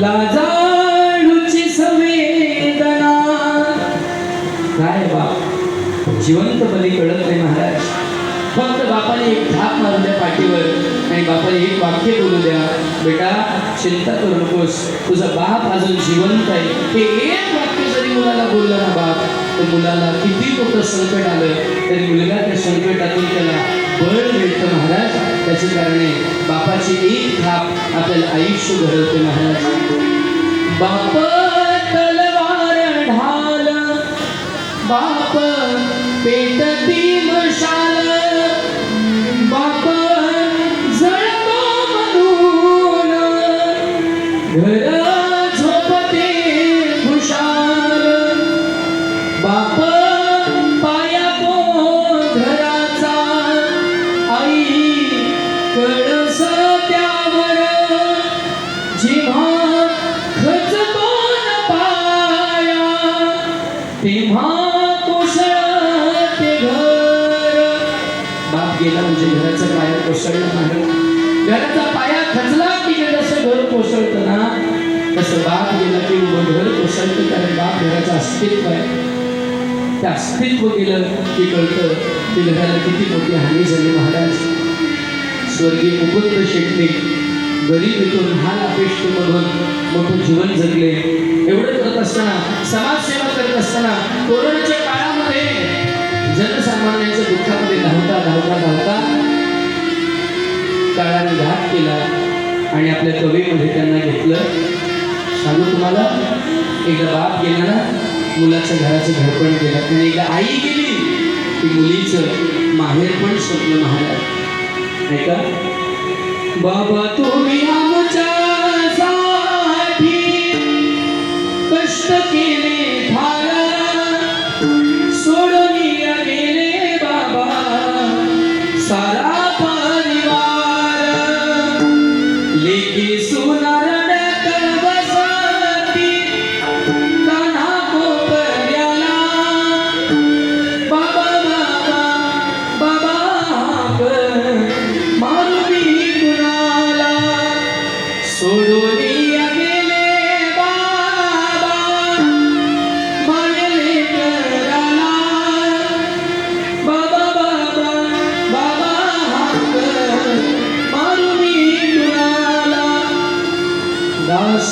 लाजाळूची संवेदना. काय बाप? जिवंत बली कळत नाही महाराज. फक्त बापाने एक थाप मारू द्या पाठीवर आणि बापाने एक वाक्य बोलू द्या. बेटा चिंता करू नकोस. तुझा बाप अजून जिवंत आहे. हे एक वाक्य जरी मुलाला बोललं ना बाप तर मुलाला किती मोठं संकट आलं. तरी मुलगा त्या संकटातून त्याला बळ मिळतं महाराज. त्याचे कारण आहे बापाची एक थाप आपल्याला आयुष्य घडवते महाराज. बाप तलवार ढाल बाप पेटती मशाल. म्हणजे घराचा पाया कोसळला नाही. घराचा पाया खचला की जसं घर कोसळतं ना तसं बाप गेला की घर कोसळतं कारण बाप घराचं अस्तित्व आहे. ते अस्तित्व गेलं की कळतं की घराला किती मोठी हानी झाली महाराज. स्वर्गीय मुकुंद शेट्टी गरिबीतून हाल करून मोठं जीवन जगले. एवढं करत असताना समाजसेवा करत असताना कोरोनाच्या काळामध्ये जनसामान्यांच्या दुःखामध्ये धावता धावता धावता काळाने घात केला आणि आपल्या कवीमध्ये त्यांना घेतलं. सांगू तुम्हाला एकदा बाप गेला ना मुलाचं घराचं घरपण केलं. आणि एकदा आई गेली की मुलीचं माहेर पण स्वप्न महाराज. ऐका बाबा तुम्ही आमच्यासाठी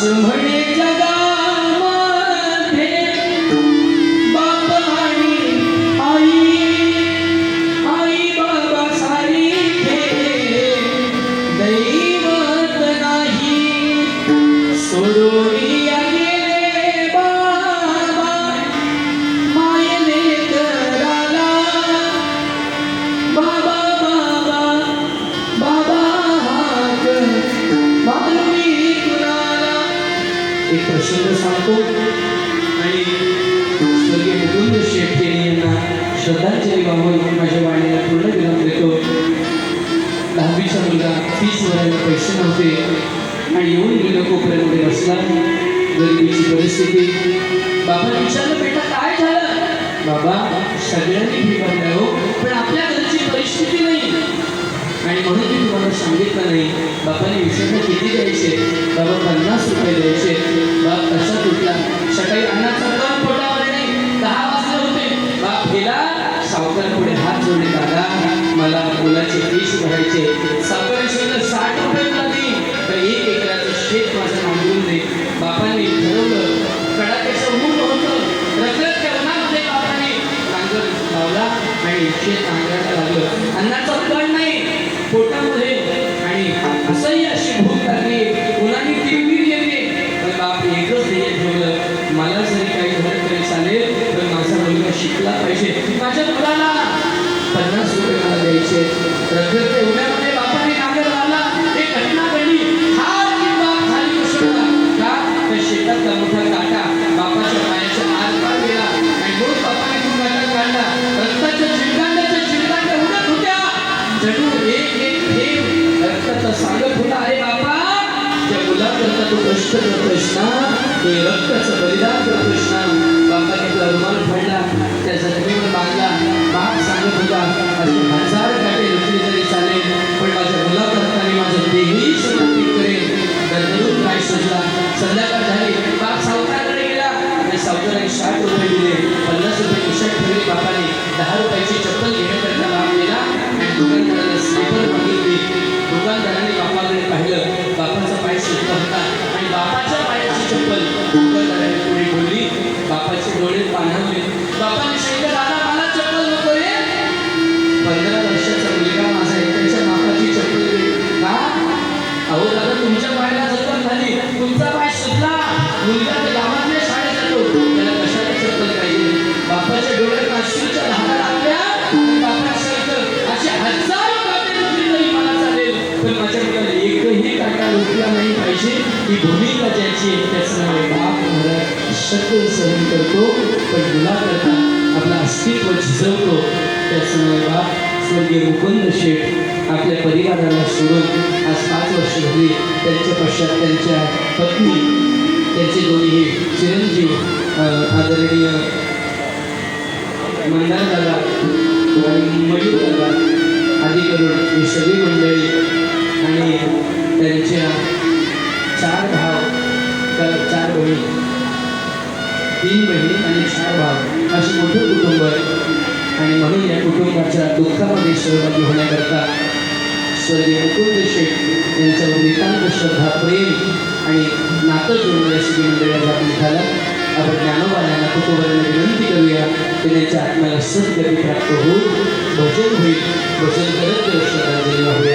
Simmer प्रसंग आणि स्वर्गीय मुकुंद शेट्टी यांना श्रद्धांजली वाहून माझ्या वाणीला पूर्ण विराम देतो दहावीचा मुलगा फीस भरायला पैसे नव्हते आणि येऊन गेलो कोपऱ्यामध्ये बसला गरिबीची परिस्थिती बाबा विचारलं बेटा काय झालं बाबा सगळ्यांनी फी भरल्या हो पण आपल्या घरची परिस्थिती नाही. आणि म्हणून मी तुम्हाला सांगितलं नाही. बाबाने विषयाला किती द्यायचे? बाबा पन्नास रुपये द्यायचे. lang. Siya kay anak sa. मुलगा शिकला माझ्या मुलाला पन्नास रुपये मला द्यायचे. रखरखत्या उन्हामध्ये म्हणजे बापाने नागर लावला एक घटना घडली. हार किंवा खाली उसळला का? तर शेतातला मोठा काटा. बापाच्या पायाच्या आर पार गेला. आणि म्हणून बापाने तो काढला. रक्ताच्या चिरकांड्याच्या चिरकांड्या उडत होत्या. जणू एक एक थेंब रक्ताचा सांगत होता अरे बापा ज्या मुलाकरता तू कष्ट करतोस ना? ते रक्त नाही पाहिजे ही भूमिका ज्याची त्याचा बाप महाराज शक्य सहन करतो पण मुलाकरता आपलं अस्तित्व झिजवतो. त्याचं नाव बाप स्वर्गीय मुकुंद शेठ. आपल्या परिवाराला सोडून आज पाच वर्ष झाली त्यांच्या पश्चात त्यांच्या पत्नी त्यांचे दोन्ही चिरंजीव आदरणीय मंदार दादा आणि मयूर दादा आदी करून ही सगळी मंडळी आणि त्यांच्या चार भाव तर चार बहिणी. तीन बहिणी आणि चार भाव. असे मोठं कुटुंब आहे. आणि म्हणून या कुटुंबाच्या दुःखामध्ये सहभागी होण्याकरता स्वर्गीय मुकुंद शेठ यांच्यावर नितांत श्रद्धा प्रेम आणि नातं जोडणाऱ्या श्री मंडळाला आपण निघाला आपण ज्ञानोबाला यांना कुटुंबाला विनंती करूया. की त्यांच्या आत्म्याला सद्गती प्राप्त होऊन भजन होईल. भजन करत श्रद्धांजली वाहूया